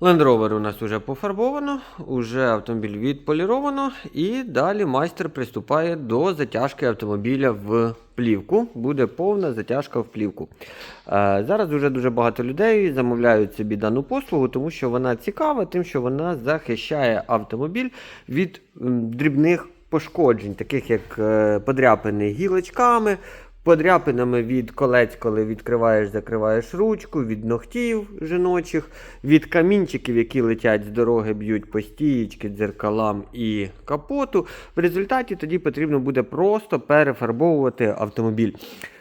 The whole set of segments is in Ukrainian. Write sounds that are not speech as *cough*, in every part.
Land Rover у нас вже пофарбовано, уже автомобіль відполіровано, і далі майстер приступає до затяжки автомобіля в плівку. Буде повна затяжка в плівку. Е, зараз вже дуже багато людей замовляють собі дану послугу, тому що вона цікава, тим, що вона захищає автомобіль від дрібних пошкоджень, таких як е, подряпини гілочками. Подряпинами від колець, коли відкриваєш, закриваєш ручку, від ногтів жіночих, від камінчиків, які летять з дороги, б'ють по стієчки, дзеркалам і капоту. В результаті тоді потрібно буде просто перефарбовувати автомобіль.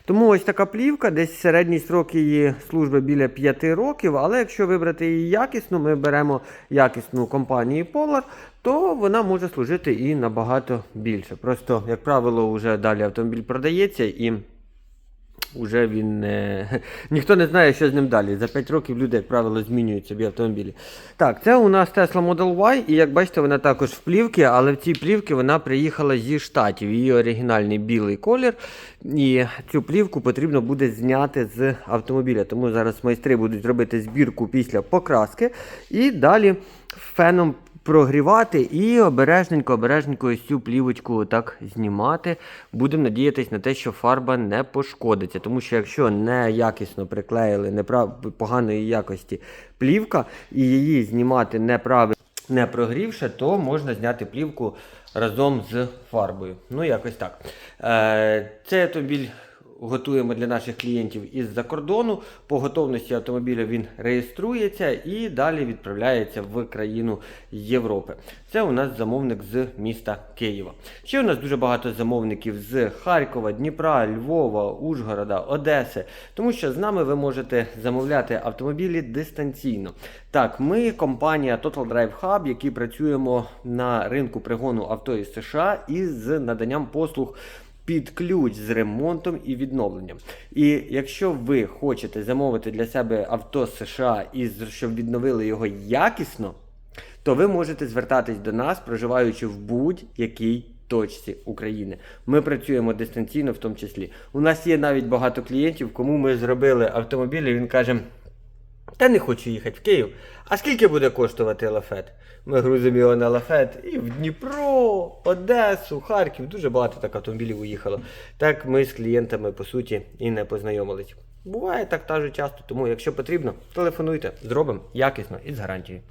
Тому ось така плівка, десь середній срок її служби біля 5 років. Але якщо вибрати її якісну, ми беремо якісну компанію Polar, то вона може служити і набагато більше. Просто, як правило, вже далі автомобіль продається і. Уже він не... *laughs* ніхто не знає, що з ним далі. За 5 років люди, як правило, змінюють собі автомобілі. Так, це у нас Tesla Model Y, і як бачите, вона також в плівці, але в цій плівці вона приїхала зі штатів. Її оригінальний білий колір. І цю плівку потрібно буде зняти з автомобіля. Тому зараз майстри будуть робити збірку після покраски і далі феном прогрівати і обережненько, обережненько ось цю плівочку так знімати. Будемо надіятися на те, що фарба не пошкодиться. Тому що якщо неякісно приклеїли неправ... поганої якості плівка і її знімати неправильно, не прогрівши, то можна зняти плівку разом з фарбою. Ну, якось так. Е, Цей автомобіль готуємо для наших клієнтів із-за кордону. По готовності автомобіля він реєструється і далі відправляється в країну Європи. Це у нас замовник з міста Києва. Ще у нас дуже багато замовників з Харкова, Дніпра, Львова, Ужгорода, Одеси. Тому що з нами ви можете замовляти автомобілі дистанційно. Так, ми компанія Total Drive Hub, які працюємо на ринку пригону авто із США із наданням послуг під ключ з ремонтом і відновленням. І якщо ви хочете замовити для себе авто з США і щоб відновили його якісно, то ви можете звертатись до нас, проживаючи в будь-якій точці України. Ми працюємо дистанційно в тому числі. У нас є навіть багато клієнтів, кому ми зробили автомобіль, і він каже. Та не хочу їхати в Київ. А скільки буде коштувати лафет? Ми грузимо його на лафет і в Дніпро, Одесу, Харків. Дуже багато так автомобілів уїхало. Так ми з клієнтами по суті і не познайомились. Буває так та же часто, тому якщо потрібно, телефонуйте, зробимо якісно і з гарантією.